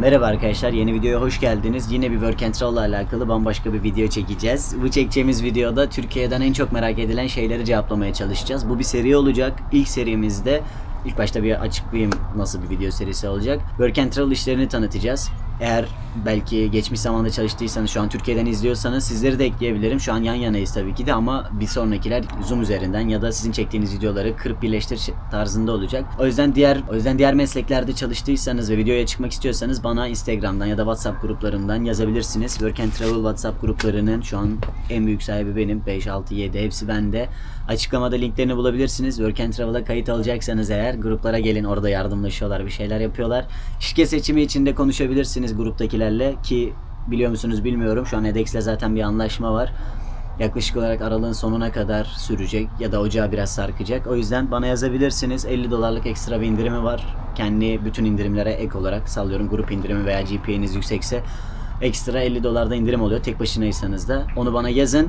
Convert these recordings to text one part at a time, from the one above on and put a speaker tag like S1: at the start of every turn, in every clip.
S1: Merhaba arkadaşlar, yeni videoya hoş geldiniz. Yine bir Work and Travel ile alakalı bambaşka bir video çekeceğiz. Bu çekeceğimiz videoda Türkiye'den en çok merak edilen şeyleri cevaplamaya çalışacağız. Bu bir seri olacak. İlk serimizde ilk başta bir açıklayayım nasıl bir video serisi olacak. Work and Travel işlerini tanıtacağız. Eğer belki geçmiş zamanda çalıştıysanız şu an Türkiye'den izliyorsanız sizleri de ekleyebilirim. Şu an yan yanayız tabii ki de ama bir sonrakiler Zoom üzerinden ya da sizin çektiğiniz videoları kırıp birleştir tarzında olacak. O yüzden diğer o yüzden diğer mesleklerde çalıştıysanız ve videoya çıkmak istiyorsanız bana Instagram'dan ya da WhatsApp gruplarımdan yazabilirsiniz. Work and Travel WhatsApp gruplarının şu an en büyük sahibi benim. 5 6 7 hepsi bende. Açıklamada linklerini bulabilirsiniz. Work and Travel'a kayıt alacaksanız eğer gruplara gelin. Orada yardımlaşıyorlar, bir şeyler yapıyorlar. Şirket seçimi için de konuşabilirsiniz gruptakilerle ki biliyor musunuz bilmiyorum. Şu an edex'le zaten bir anlaşma var. Yaklaşık olarak aralığın sonuna kadar sürecek ya da ocağı biraz sarkacak. O yüzden bana yazabilirsiniz. 50 dolarlık ekstra bir indirimi var. Kendi bütün indirimlere ek olarak sallıyorum grup indirimi veya GPA'niz yüksekse ekstra 50 dolarda indirim oluyor tek başınaysanız da. Onu bana yazın.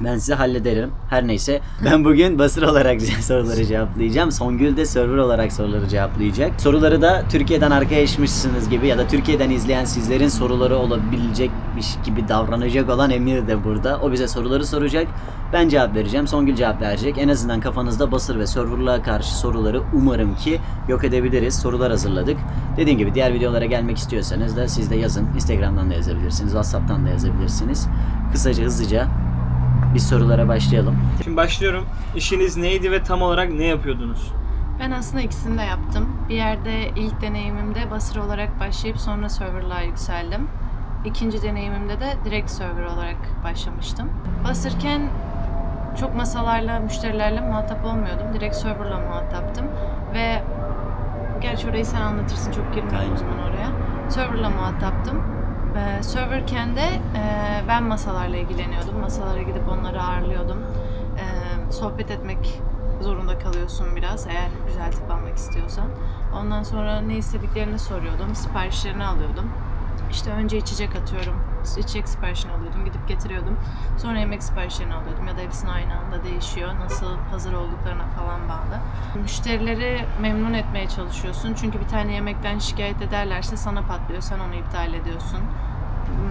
S1: Ben size hallederim. Her neyse ben bugün basır olarak soruları cevaplayacağım. Songül de server olarak soruları cevaplayacak. Soruları da Türkiye'den arkadaşmışsınız gibi ya da Türkiye'den izleyen sizlerin soruları olabilecekmiş gibi davranacak olan Emir de burada. O bize soruları soracak. Ben cevap vereceğim. Songül cevap verecek. En azından kafanızda basır ve serverlığa karşı soruları umarım ki yok edebiliriz. Sorular hazırladık. Dediğim gibi diğer videolara gelmek istiyorsanız da siz de yazın. Instagram'dan da yazabilirsiniz. Whatsapp'tan da yazabilirsiniz. Kısaca hızlıca biz sorulara başlayalım.
S2: Şimdi başlıyorum. İşiniz neydi ve tam olarak ne yapıyordunuz?
S3: Ben aslında ikisini de yaptım. Bir yerde ilk deneyimimde basır olarak başlayıp sonra serverlığa yükseldim. İkinci deneyimimde de direkt server olarak başlamıştım. Basırken çok masalarla, müşterilerle muhatap olmuyordum. Direkt serverla muhataptım. Ve gerçi orayı sen anlatırsın çok girmiyorum o zaman oraya. Serverla muhataptım. Ee, serverken de e, ben masalarla ilgileniyordum. Masalara gidip onları ağırlıyordum. Ee, sohbet etmek zorunda kalıyorsun biraz eğer güzel tip almak istiyorsan. Ondan sonra ne istediklerini soruyordum. Siparişlerini alıyordum. İşte önce içecek atıyorum. İçecek siparişini alıyordum. Gidip getiriyordum. Sonra yemek siparişlerini alıyordum. Ya da hepsini aynı anda değişiyor. Nasıl hazır olduklarına falan bağlı. Müşterileri memnun etmeye çalışıyorsun. Çünkü bir tane yemekten şikayet ederlerse sana patlıyor. Sen onu iptal ediyorsun.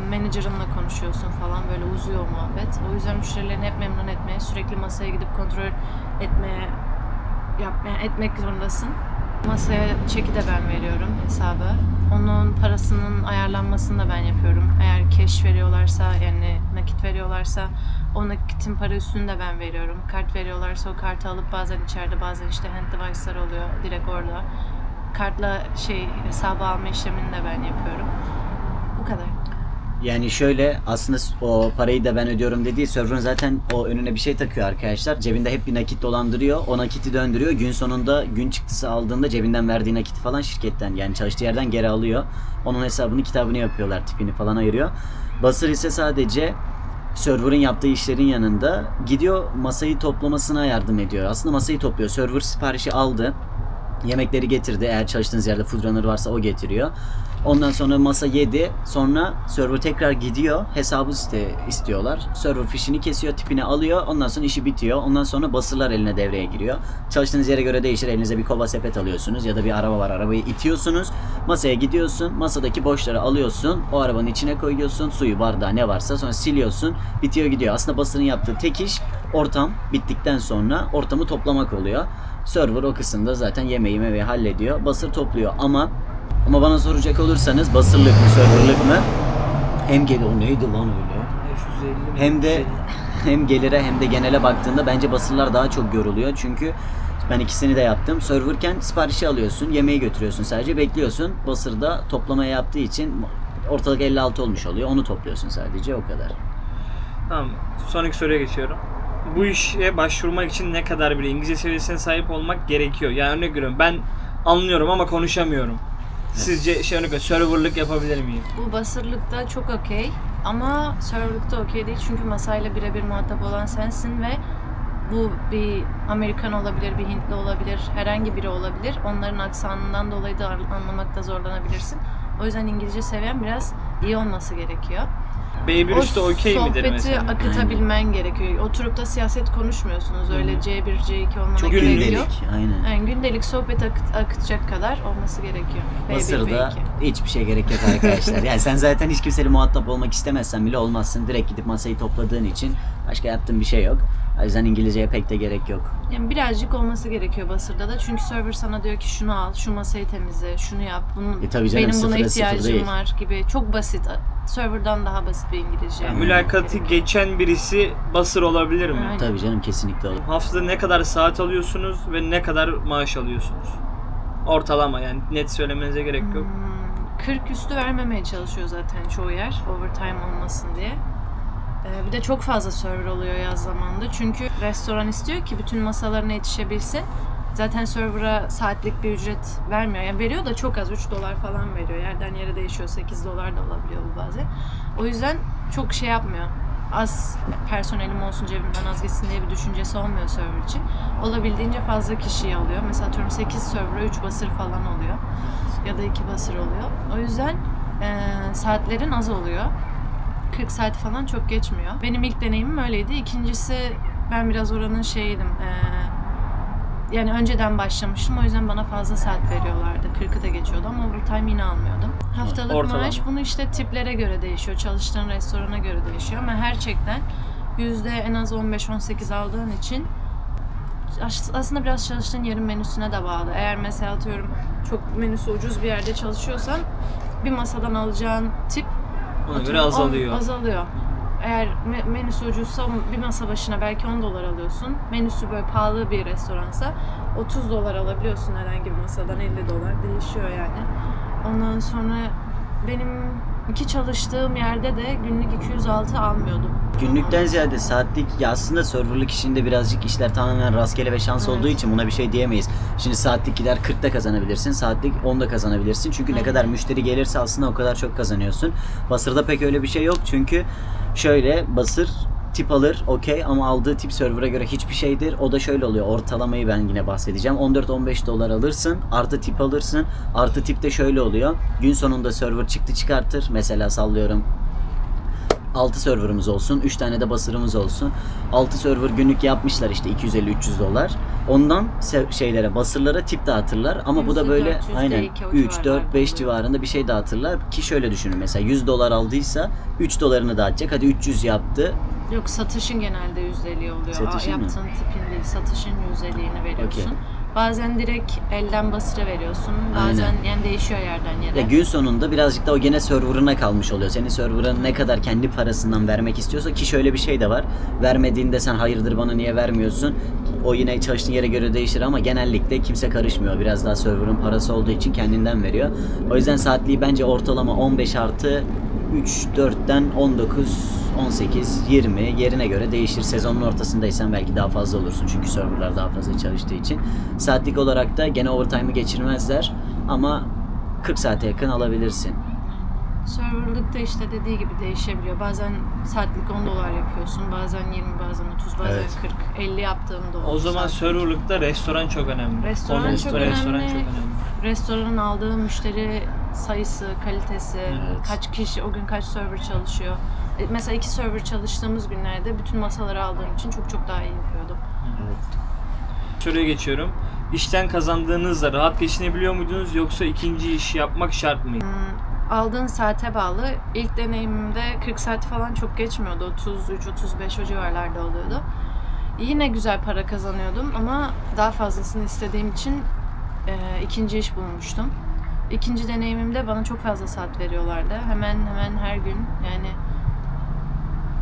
S3: Manager'ınla konuşuyorsun falan. Böyle uzuyor muhabbet. O yüzden müşterilerini hep memnun etmeye, sürekli masaya gidip kontrol etmeye, yapmaya, etmek zorundasın. Masaya çeki de ben veriyorum hesabı. Onun parasının ayarlanmasını da ben yapıyorum. Eğer cash veriyorlarsa yani nakit veriyorlarsa o nakitin para üstünü de ben veriyorum. Kart veriyorlarsa o kartı alıp bazen içeride bazen işte hand device'lar oluyor direkt orada. Kartla şey hesabı alma işlemini de ben yapıyorum. Bu kadar.
S1: Yani şöyle aslında o parayı da ben ödüyorum dediği server'ın zaten o önüne bir şey takıyor arkadaşlar. Cebinde hep bir nakit dolandırıyor. O nakiti döndürüyor. Gün sonunda gün çıktısı aldığında cebinden verdiği nakiti falan şirketten yani çalıştığı yerden geri alıyor. Onun hesabını kitabını yapıyorlar. Tipini falan ayırıyor. Basır ise sadece server'ın yaptığı işlerin yanında gidiyor masayı toplamasına yardım ediyor. Aslında masayı topluyor. Server siparişi aldı. Yemekleri getirdi. Eğer çalıştığınız yerde food runner varsa o getiriyor. Ondan sonra masa yedi. Sonra server tekrar gidiyor. Hesabı iste, istiyorlar. Server fişini kesiyor, tipini alıyor. Ondan sonra işi bitiyor. Ondan sonra basırlar eline devreye giriyor. Çalıştığınız yere göre değişir. Elinize bir kova sepet alıyorsunuz ya da bir araba var. Arabayı itiyorsunuz. Masaya gidiyorsun. Masadaki boşları alıyorsun. O arabanın içine koyuyorsun. Suyu, bardağı ne varsa sonra siliyorsun. Bitiyor gidiyor. Aslında basının yaptığı tek iş ortam bittikten sonra ortamı toplamak oluyor. Server o kısımda zaten yemeği memeği hallediyor. Basır topluyor ama ama bana soracak olursanız basırlık mı serverlık mı? Hem gel o neydi lan öyle?
S2: 550
S1: Hem de hem gelire hem de genele baktığında bence basırlar daha çok yoruluyor. Çünkü ben ikisini de yaptım. Serverken siparişi alıyorsun, yemeği götürüyorsun sadece bekliyorsun. Basırda toplama yaptığı için ortalık 56 olmuş oluyor. Onu topluyorsun sadece o kadar.
S2: Tamam. Sonraki soruya geçiyorum. Bu işe başvurmak için ne kadar bir İngilizce seviyesine sahip olmak gerekiyor? Yani örnek veriyorum ben anlıyorum ama konuşamıyorum. Sizce şey örnek veriyorum, serverlık yapabilir miyim?
S3: Bu basırlıkta çok okey ama serverlıkta okey değil çünkü masayla birebir muhatap olan sensin ve bu bir Amerikan olabilir, bir Hintli olabilir, herhangi biri olabilir. Onların aksanından dolayı da anlamakta zorlanabilirsin. O yüzden İngilizce seviyen biraz iyi olması gerekiyor.
S2: B1 üstü okey midir
S3: sohbeti
S2: mesela?
S3: akıtabilmen gerekiyor. Oturup da siyaset konuşmuyorsunuz. Öyle C1, C2 olmana
S2: Çok
S3: gerek
S2: gündelik.
S3: yok.
S1: Gündelik. Aynen.
S3: Yani gündelik sohbet akıt, akıtacak kadar olması gerekiyor. B1,
S1: Basır'da
S3: B2.
S1: hiçbir şey gerek yok arkadaşlar. yani sen zaten hiç kimseyle muhatap olmak istemezsen bile olmazsın. Direkt gidip masayı topladığın için başka yaptığın bir şey yok. O yüzden İngilizceye pek de gerek yok.
S3: Yani birazcık olması gerekiyor Basır'da da. Çünkü server sana diyor ki şunu al, şu masayı temizle, şunu yap. Bunun,
S1: E tabii canım,
S3: benim buna ihtiyacım
S1: değil.
S3: var gibi. Çok basit. Server'dan daha basit bir İngilizce.
S2: Yani mülakatı geçen birisi basır olabilir mi?
S3: Aynen.
S1: Tabii canım kesinlikle olur.
S2: Haftada ne kadar saat alıyorsunuz ve ne kadar maaş alıyorsunuz? Ortalama yani net söylemenize gerek yok.
S3: Hmm, 40 üstü vermemeye çalışıyor zaten çoğu yer. Overtime olmasın diye. Ee, bir de çok fazla server oluyor yaz zamanında. Çünkü restoran istiyor ki bütün masalarına yetişebilsin. Zaten server'a saatlik bir ücret vermiyor. Yani veriyor da çok az. 3 dolar falan veriyor. Yerden yere değişiyor. 8 dolar da olabiliyor bu bazen. O yüzden çok şey yapmıyor. Az personelim olsun cebimden az gitsin diye bir düşüncesi olmuyor server için. Olabildiğince fazla kişiyi alıyor. Mesela atıyorum 8 server'a 3 basır falan oluyor. Ya da 2 basır oluyor. O yüzden eee, saatlerin az oluyor. 40 saat falan çok geçmiyor. Benim ilk deneyimim öyleydi. İkincisi ben biraz oranın şeyiydim. eee, yani önceden başlamıştım. O yüzden bana fazla saat veriyorlardı. 40'ı da geçiyordu ama overtime yine almıyordum. Haftalık
S2: Ortalama.
S3: maaş bunu işte tiplere göre değişiyor. Çalıştığın restorana göre değişiyor. Ama gerçekten yüzde en az 15-18 aldığın için as- aslında biraz çalıştığın yerin menüsüne de bağlı. Eğer mesela atıyorum çok menüsü ucuz bir yerde çalışıyorsan bir masadan alacağın tip
S2: Ona göre
S3: Atıyorum,
S2: azalıyor.
S3: on- azalıyor. Eğer me- menüsü ucuzsa bir masa başına belki 10 dolar alıyorsun. Menüsü böyle pahalı bir restoransa 30 dolar alabiliyorsun herhangi bir masadan 50 dolar değişiyor yani. Ondan sonra benim iki çalıştığım yerde de günlük 206 almıyordum.
S1: Günlükten ziyade saatlik ya aslında serverlık işinde birazcık işler tamamen rastgele ve şans
S3: Evet.
S1: olduğu için buna bir şey diyemeyiz. Şimdi saatlik gider 40'da kazanabilirsin, saatlik 10'da kazanabilirsin. Çünkü ne
S3: Aynen.
S1: kadar müşteri gelirse aslında o kadar çok kazanıyorsun. Basır'da pek öyle bir şey yok çünkü şöyle Basır tip alır okey ama aldığı tip server'a göre hiçbir şeydir. O da şöyle oluyor. Ortalamayı ben yine bahsedeceğim. 14-15 dolar alırsın. Artı tip alırsın. Artı tip de şöyle oluyor. Gün sonunda server çıktı çıkartır. Mesela sallıyorum 6 serverımız olsun, 3 tane de basırımız olsun. 6 server günlük yapmışlar işte 250-300 dolar. Ondan şeylere, basırlara tip dağıtırlar ama bu da böyle aynen
S3: iki o
S1: 3 4
S3: civarlarda
S1: 5
S3: oluyor.
S1: civarında bir şey dağıtırlar ki şöyle düşünün mesela 100 dolar aldıysa 3 dolarını dağıtacak. Hadi 300 yaptı.
S3: Yok satışın genelde yüzdeliği oluyor.
S1: Satışın
S3: Aa? Yaptığın tipin değil satışın yüzdeliğini veriyorsun.
S1: Okey.
S3: Bazen direkt elden basıra veriyorsun. Bazen yani değişiyor yerden yere.
S1: Ya gün sonunda birazcık da o gene server'ına kalmış oluyor. Senin server'ın ne kadar kendi parasından vermek istiyorsa ki şöyle bir şey de var. Vermediğinde sen hayırdır bana niye vermiyorsun? O yine çalıştığın yere göre değişir ama genellikle kimse karışmıyor. Biraz daha server'ın parası olduğu için kendinden veriyor. O yüzden saatliği bence ortalama 15 artı 3 4'ten 19 18 20 yerine göre değişir. Sezonun ortasındaysan belki daha fazla olursun çünkü serverlar daha fazla çalıştığı için. Saatlik olarak da gene overtime'ı geçirmezler ama 40 saate yakın alabilirsin.
S3: Serverlıkta işte dediği gibi değişebiliyor. Bazen saatlik 10 dolar yapıyorsun. Bazen 20, bazen 30, bazen
S1: Evet.
S3: 40, 50 yaptığım da.
S2: O zaman
S3: saatlik.
S2: serverlıkta restoran çok önemli.
S3: Restoran
S2: Konu-
S3: çok
S2: restoran
S3: önemli.
S2: çok önemli.
S3: Restoranın aldığı müşteri sayısı, kalitesi,
S1: Evet.
S3: kaç kişi, o gün kaç server çalışıyor. E, Mesela iki server çalıştığımız günlerde bütün masaları aldığım için çok çok daha iyi yapıyordum.
S2: Soruya geçiyorum. İşten kazandığınızda rahat geçinebiliyor muydunuz yoksa ikinci iş yapmak şart mıydı?
S3: Aldığın saate bağlı. İlk deneyimimde 40 saat falan çok geçmiyordu. 33-35 o civarlarda oluyordu. Yine güzel para kazanıyordum ama daha fazlasını istediğim için e, ikinci iş bulmuştum. İkinci deneyimimde bana çok fazla saat veriyorlardı. Hemen hemen her gün yani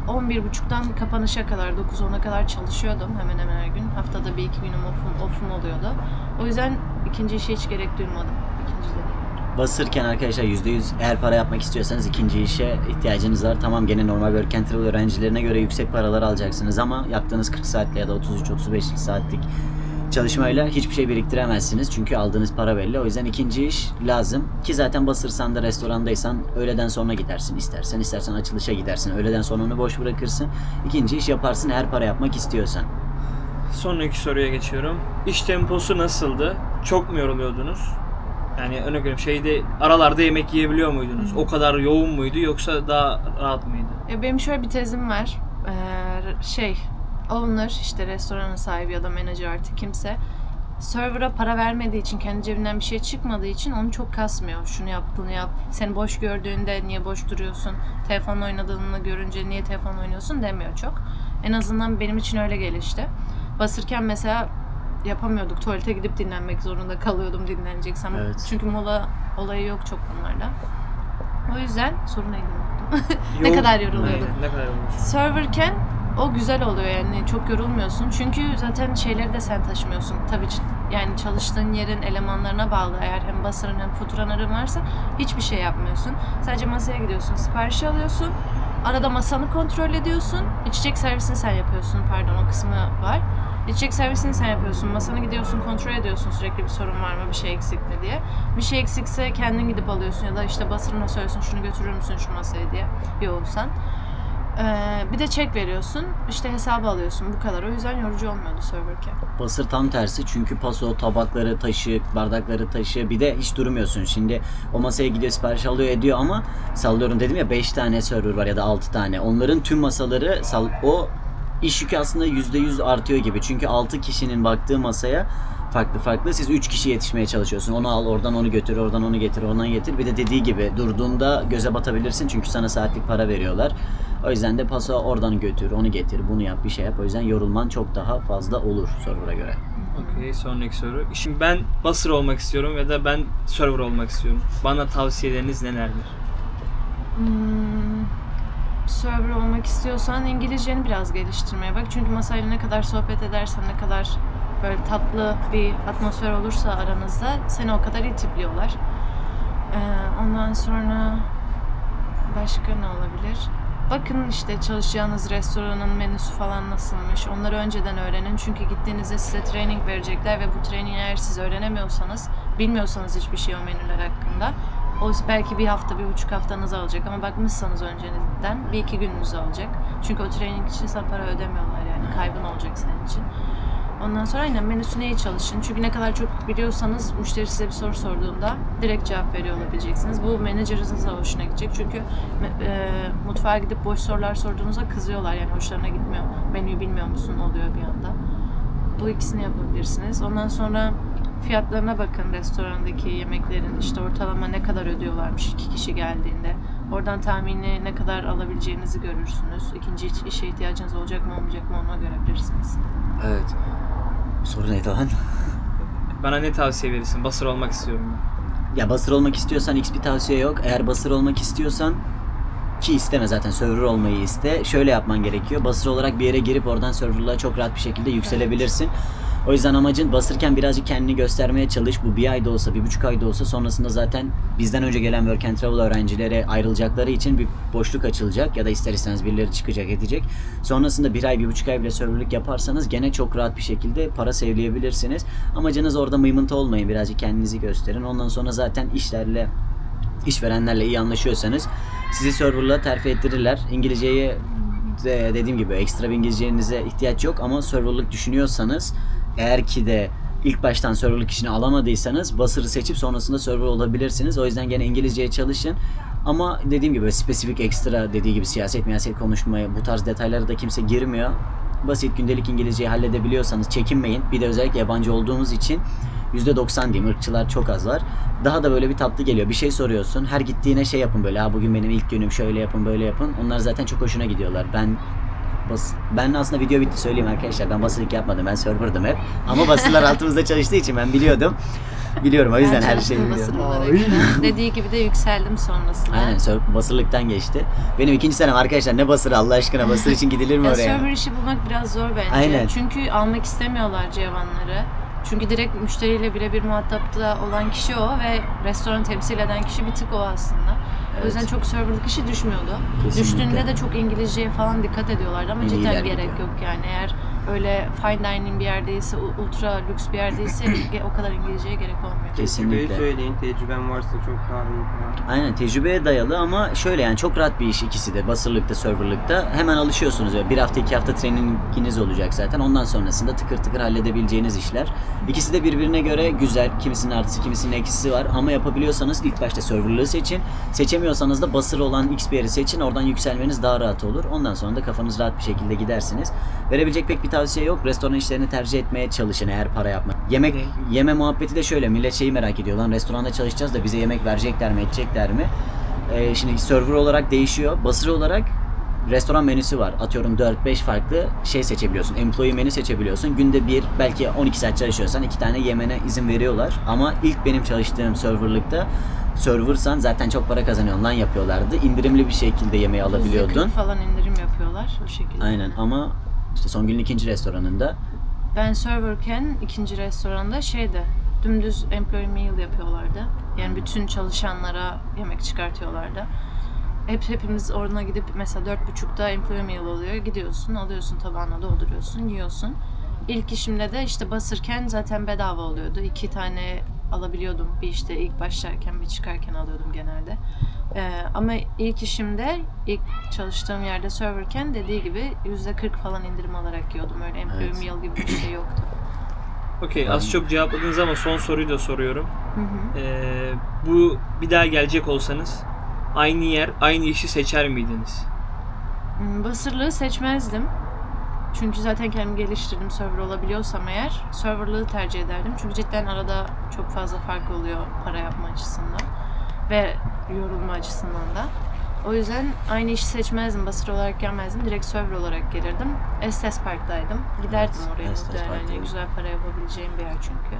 S3: 11.30'dan kapanışa kadar 9-10'a kadar çalışıyordum hemen hemen her gün. Haftada bir iki günüm off'um, off'um oluyordu. O yüzden ikinci işe hiç gerek duymadım. İkinci.
S1: Basırken arkadaşlar %100 eğer para yapmak istiyorsanız ikinci işe ihtiyacınız var. Tamam gene normal work and travel öğrencilerine göre yüksek paralar alacaksınız ama yaptığınız 40 saatli ya da 33-35 saatlik çalışmayla hiçbir şey biriktiremezsiniz. Çünkü aldığınız para belli. O yüzden ikinci iş lazım. Ki zaten basırsan da restorandaysan öğleden sonra gidersin istersen. istersen açılışa gidersin. Öğleden sonra onu boş bırakırsın. İkinci iş yaparsın eğer para yapmak istiyorsan.
S2: Sonraki soruya geçiyorum. İş temposu nasıldı? Çok mu yoruluyordunuz? Yani örnek veriyorum şeyde aralarda yemek yiyebiliyor muydunuz? O kadar yoğun muydu yoksa daha rahat mıydı?
S3: Ya benim şöyle bir tezim var. Ee, şey, owner işte restoranın sahibi ya da menajer artık kimse server'a para vermediği için, kendi cebinden bir şey çıkmadığı için onu çok kasmıyor. Şunu yap, bunu yap. Seni boş gördüğünde niye boş duruyorsun? Telefonla oynadığını görünce niye telefon oynuyorsun demiyor çok. En azından benim için öyle gelişti. Basırken mesela yapamıyorduk. Tuvalete gidip dinlenmek zorunda kalıyordum dinleneceksem.
S1: Evet.
S3: Çünkü mola olayı yok çok bunlarda. O yüzden sorun neydi ne kadar yoruluyorduk.
S2: Ne kadar yoruluyorduk.
S3: Serverken o güzel oluyor yani çok yorulmuyorsun. Çünkü zaten şeyleri de sen taşımıyorsun. Tabii yani çalıştığın yerin elemanlarına bağlı. Eğer hem basarın hem futuranların varsa hiçbir şey yapmıyorsun. Sadece masaya gidiyorsun, siparişi alıyorsun. Arada masanı kontrol ediyorsun. İçecek servisini sen yapıyorsun. Pardon o kısmı var. İçecek servisini sen yapıyorsun. Masanı gidiyorsun, kontrol ediyorsun sürekli bir sorun var mı, bir şey eksik mi diye. Bir şey eksikse kendin gidip alıyorsun ya da işte basırına söylüyorsun şunu götürür müsün şu masaya diye yoğunsan. Ee, bir de çek veriyorsun. işte hesabı alıyorsun. Bu kadar. O yüzden yorucu olmuyordu serverken.
S1: Basır tam tersi çünkü paso, tabakları taşı, bardakları taşı bir de hiç durmuyorsun. Şimdi o masaya gidiyor sipariş alıyor ediyor ama sallıyorum dedim ya 5 tane server var ya da 6 tane. Onların tüm masaları sal o iş yükü aslında %100 artıyor gibi. Çünkü 6 kişinin baktığı masaya farklı farklı. Siz 3 kişi yetişmeye çalışıyorsun. Onu al, oradan onu götür, oradan onu getir, oradan getir. Bir de dediği gibi durduğunda göze batabilirsin çünkü sana saatlik para veriyorlar. O yüzden de paso oradan götür, onu getir, bunu yap, bir şey yap. O yüzden yorulman çok daha fazla olur server'a göre.
S2: Okey sonraki soru. Şimdi ben basır olmak istiyorum ya da ben server olmak istiyorum. Bana tavsiyeleriniz nelerdir?
S3: Hmm, server olmak istiyorsan İngilizceni biraz geliştirmeye bak. Çünkü masayla ne kadar sohbet edersen, ne kadar böyle tatlı bir atmosfer olursa aranızda seni o kadar iyi tipliyorlar. Ee, ondan sonra başka ne olabilir? Bakın işte çalışacağınız restoranın menüsü falan nasılmış. Onları önceden öğrenin. Çünkü gittiğinizde size training verecekler ve bu training eğer siz öğrenemiyorsanız, bilmiyorsanız hiçbir şey o menüler hakkında o belki bir hafta, bir buçuk haftanızı alacak ama bakmışsanız önceden bir iki gününüzü alacak. Çünkü o training için sana para ödemiyorlar yani kaybın olacak senin için. Ondan sonra aynen menüsüne iyi çalışın. Çünkü ne kadar çok biliyorsanız müşteri size bir soru sorduğunda direkt cevap veriyor olabileceksiniz. Bu menajerinizin de hoşuna gidecek. Çünkü e, mutfağa gidip boş sorular sorduğunuzda kızıyorlar yani hoşlarına gitmiyor. Menüyü bilmiyor musun oluyor bir anda. Bu ikisini yapabilirsiniz. Ondan sonra fiyatlarına bakın restorandaki yemeklerin işte ortalama ne kadar ödüyorlarmış iki kişi geldiğinde. Oradan tahmini ne kadar alabileceğinizi görürsünüz. İkinci iş- işe ihtiyacınız olacak mı olmayacak mı ona göre bilirsiniz.
S1: Evet. Soru neydi lan?
S2: Bana ne tavsiye verirsin? Basır olmak istiyorum ben.
S1: Ya basır olmak istiyorsan hiçbir tavsiye yok. Eğer basır olmak istiyorsan ki isteme zaten server olmayı iste. Şöyle yapman gerekiyor. Basır olarak bir yere girip oradan serverlığa çok rahat bir şekilde yükselebilirsin. O yüzden amacın basırken birazcık kendini göstermeye çalış. Bu bir ayda olsa, bir buçuk ayda olsa sonrasında zaten bizden önce gelen Work and Travel öğrencilere ayrılacakları için bir boşluk açılacak ya da ister istemez birileri çıkacak edecek. Sonrasında bir ay, bir buçuk ay bile serverlık yaparsanız gene çok rahat bir şekilde para sevleyebilirsiniz. Amacınız orada mıymıntı olmayın. Birazcık kendinizi gösterin. Ondan sonra zaten işlerle işverenlerle iyi anlaşıyorsanız sizi serverla terfi ettirirler. İngilizceyi de dediğim gibi ekstra bir İngilizcenize ihtiyaç yok ama serverlık düşünüyorsanız eğer ki de ilk baştan serverlık işini alamadıysanız basırı seçip sonrasında server olabilirsiniz. O yüzden gene İngilizceye çalışın. Ama dediğim gibi spesifik ekstra dediği gibi siyaset miyaset konuşmaya bu tarz detaylara da kimse girmiyor. Basit gündelik İngilizceyi halledebiliyorsanız çekinmeyin. Bir de özellikle yabancı olduğumuz için %90 diyeyim ırkçılar çok az var. Daha da böyle bir tatlı geliyor. Bir şey soruyorsun. Her gittiğine şey yapın böyle. Ha bugün benim ilk günüm şöyle yapın böyle yapın. Onlar zaten çok hoşuna gidiyorlar. Ben bas ben aslında video bitti söyleyeyim arkadaşlar. Ben basılık yapmadım. Ben serverdım hep. Ama basırlar altımızda çalıştığı için ben biliyordum. Biliyorum o yüzden
S3: Ben
S1: her şeyi biliyorum.
S3: Dediği gibi de yükseldim sonrasında.
S1: Aynen basırlıktan geçti. Benim ikinci senem arkadaşlar ne basırı Allah aşkına basır için gidilir mi
S3: Ya
S1: oraya?
S3: server işi bulmak biraz zor bence.
S1: Aynen.
S3: Çünkü almak istemiyorlar cevanları. Çünkü direkt müşteriyle birebir muhatapta olan kişi o ve restoranı temsil eden kişi bir tık o aslında. O yüzden
S1: Evet.
S3: çok serverlık işi düşmüyordu.
S1: Kesinlikle.
S3: Düştüğünde de çok İngilizceye falan dikkat ediyorlardı ama
S1: En
S3: cidden
S1: iyiler
S3: gerek
S1: gidiyor.
S3: yok yani. Eğer öyle fine dining bir yer değilse, u- ultra lüks bir yer değilse ge- o kadar İngilizceye gerek olmuyor.
S1: Kesinlikle.
S4: Tecrübeyi söyleyin. Tecrüben varsa çok daha iyi falan.
S1: Aynen tecrübeye dayalı ama şöyle yani çok rahat bir iş ikisi de basırlıkta serverlıkta hemen alışıyorsunuz böyle bir hafta iki hafta traininginiz olacak zaten ondan sonrasında tıkır tıkır halledebileceğiniz işler. İkisi de birbirine göre güzel kimisinin artısı kimisinin eksisi var ama yapabiliyorsanız ilk başta serverlığı seçin seçemiyorsanız da basır olan X bir yeri seçin oradan yükselmeniz daha rahat olur ondan sonra da kafanız rahat bir şekilde gidersiniz. Verebilecek pek bir tavsiye yok restoran işlerini tercih etmeye çalışın eğer para yapmak. Yemek yeme muhabbeti de şöyle millet şeyi merak ediyor lan restoranda çalışacağız da bize yemek verecekler mi edecekler mi? Ee, şimdi server olarak değişiyor. Basır olarak restoran menüsü var. Atıyorum 4-5 farklı şey seçebiliyorsun. Employee menü seçebiliyorsun. Günde bir belki 12 saat çalışıyorsan iki tane yemene izin veriyorlar. Ama ilk benim çalıştığım serverlıkta serversan zaten çok para kazanıyorsun lan yapıyorlardı. İndirimli bir şekilde yemeği alabiliyordun.
S3: %40 falan indirim yapıyorlar o şekilde.
S1: Aynen ama işte son günün ikinci restoranında
S3: Ben serverken ikinci restoranda şeyde dümdüz employee meal yapıyorlardı. Yani bütün çalışanlara yemek çıkartıyorlardı. Hep hepimiz orada gidip mesela dört buçukta employee meal oluyor. Gidiyorsun, alıyorsun tabağına dolduruyorsun, yiyorsun. İlk işimde de işte basırken zaten bedava oluyordu. İki tane alabiliyordum. Bir işte ilk başlarken bir çıkarken alıyordum genelde. Ee, ama ilk işimde, ilk çalıştığım yerde serverken dediği gibi yüzde 40 falan indirim alarak yiyordum. Öyle employee
S1: Evet.
S3: meal gibi bir şey yoktu.
S2: Okey az çok cevapladınız ama son soruyu da soruyorum.
S3: Hı hı.
S2: Ee, bu bir daha gelecek olsanız aynı yer, aynı işi seçer miydiniz?
S3: Hmm, Basırlığı seçmezdim. Çünkü zaten kendimi geliştirdim server olabiliyorsam eğer serverlığı tercih ederdim. Çünkü cidden arada çok fazla fark oluyor para yapma açısından ve yorulma açısından da. O yüzden aynı işi seçmezdim. Basır olarak gelmezdim. Direkt server olarak gelirdim. Estes Park'taydım. Giderdim
S1: Evet,
S3: oraya
S1: Estes.
S3: Yani güzel para yapabileceğim bir yer çünkü.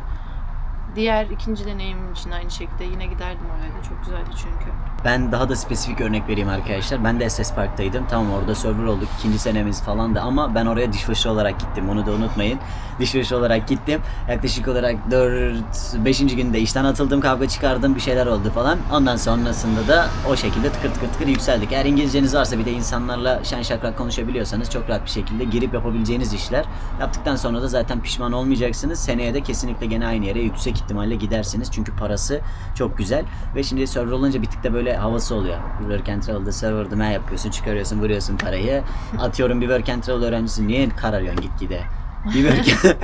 S3: Diğer ikinci deneyimim için aynı şekilde yine giderdim oraya da. Çok güzeldi çünkü.
S1: Ben daha da spesifik örnek vereyim arkadaşlar. Ben de SS Park'taydım. Tamam orada server olduk. ikinci senemiz falan da ama ben oraya dishwasher olarak gittim. Onu da unutmayın. Dishwasher olarak gittim. Yaklaşık olarak 4-5. günde işten atıldım. Kavga çıkardım. Bir şeyler oldu falan. Ondan sonrasında da o şekilde tıkır tıkır tıkır yükseldik. Eğer İngilizceniz varsa bir de insanlarla şen şakrak konuşabiliyorsanız çok rahat bir şekilde girip yapabileceğiniz işler. Yaptıktan sonra da zaten pişman olmayacaksınız. Seneye de kesinlikle gene aynı yere yüksek ihtimalle gidersiniz. Çünkü parası çok güzel. Ve şimdi server olunca bir tık da böyle havası oluyor. Work and Travel'da server'da ne yapıyorsun? Çıkarıyorsun, vuruyorsun parayı. Atıyorum bir Work and Travel öğrencisi niye kararıyorsun gitgide? Bir work,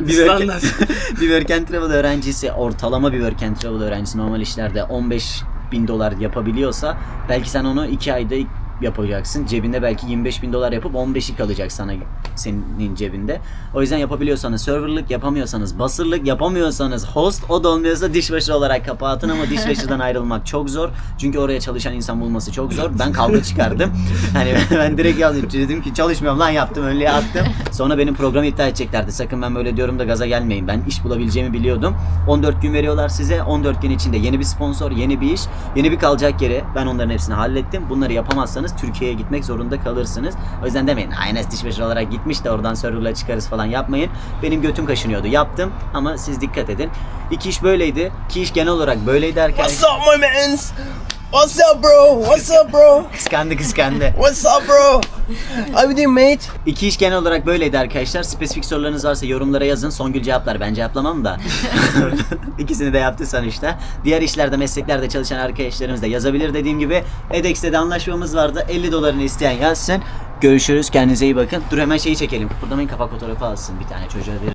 S1: bir work,
S2: Standart.
S1: bir work and travel öğrencisi ortalama bir work and travel öğrencisi normal işlerde 15 bin dolar yapabiliyorsa belki sen onu 2 ayda yapacaksın. Cebinde belki 25 bin dolar yapıp 15'i kalacak sana senin cebinde. O yüzden yapabiliyorsanız serverlık, yapamıyorsanız basırlık, yapamıyorsanız host, o da olmuyorsa dishwasher olarak kapatın ama dishwasher'dan ayrılmak çok zor. Çünkü oraya çalışan insan bulması çok zor. Ben kavga çıkardım. Hani ben direkt yazdım. Dedim ki çalışmıyorum lan yaptım öyle attım. Sonra benim programı iptal edeceklerdi. Sakın ben böyle diyorum da gaza gelmeyin. Ben iş bulabileceğimi biliyordum. 14 gün veriyorlar size. 14 gün içinde yeni bir sponsor, yeni bir iş, yeni bir kalacak yere. Ben onların hepsini hallettim. Bunları yapamazsanız Türkiye'ye gitmek zorunda kalırsınız. O yüzden demeyin. Aynes dishwasher olarak gitmiş de oradan serverla çıkarız falan yapmayın. Benim götüm kaşınıyordu. Yaptım ama siz dikkat edin. İki iş böyleydi. İki iş genel olarak böyleydi arkadaşlar.
S4: up my mans? What's up bro? What's up bro?
S1: Kıskandı kıskandı.
S4: What's up bro? How you doing mate?
S1: İki iş genel olarak böyleydi arkadaşlar. Spesifik sorularınız varsa yorumlara yazın. Songül cevaplar. Ben cevaplamam da. İkisini de yaptı sonuçta. Diğer işlerde, mesleklerde çalışan arkadaşlarımız da yazabilir dediğim gibi. edex'te de anlaşmamız vardı. 50 dolarını isteyen yazsın. Görüşürüz. Kendinize iyi bakın. Dur hemen şeyi çekelim. Burada hemen kapak fotoğrafı alsın bir tane çocuğa verir.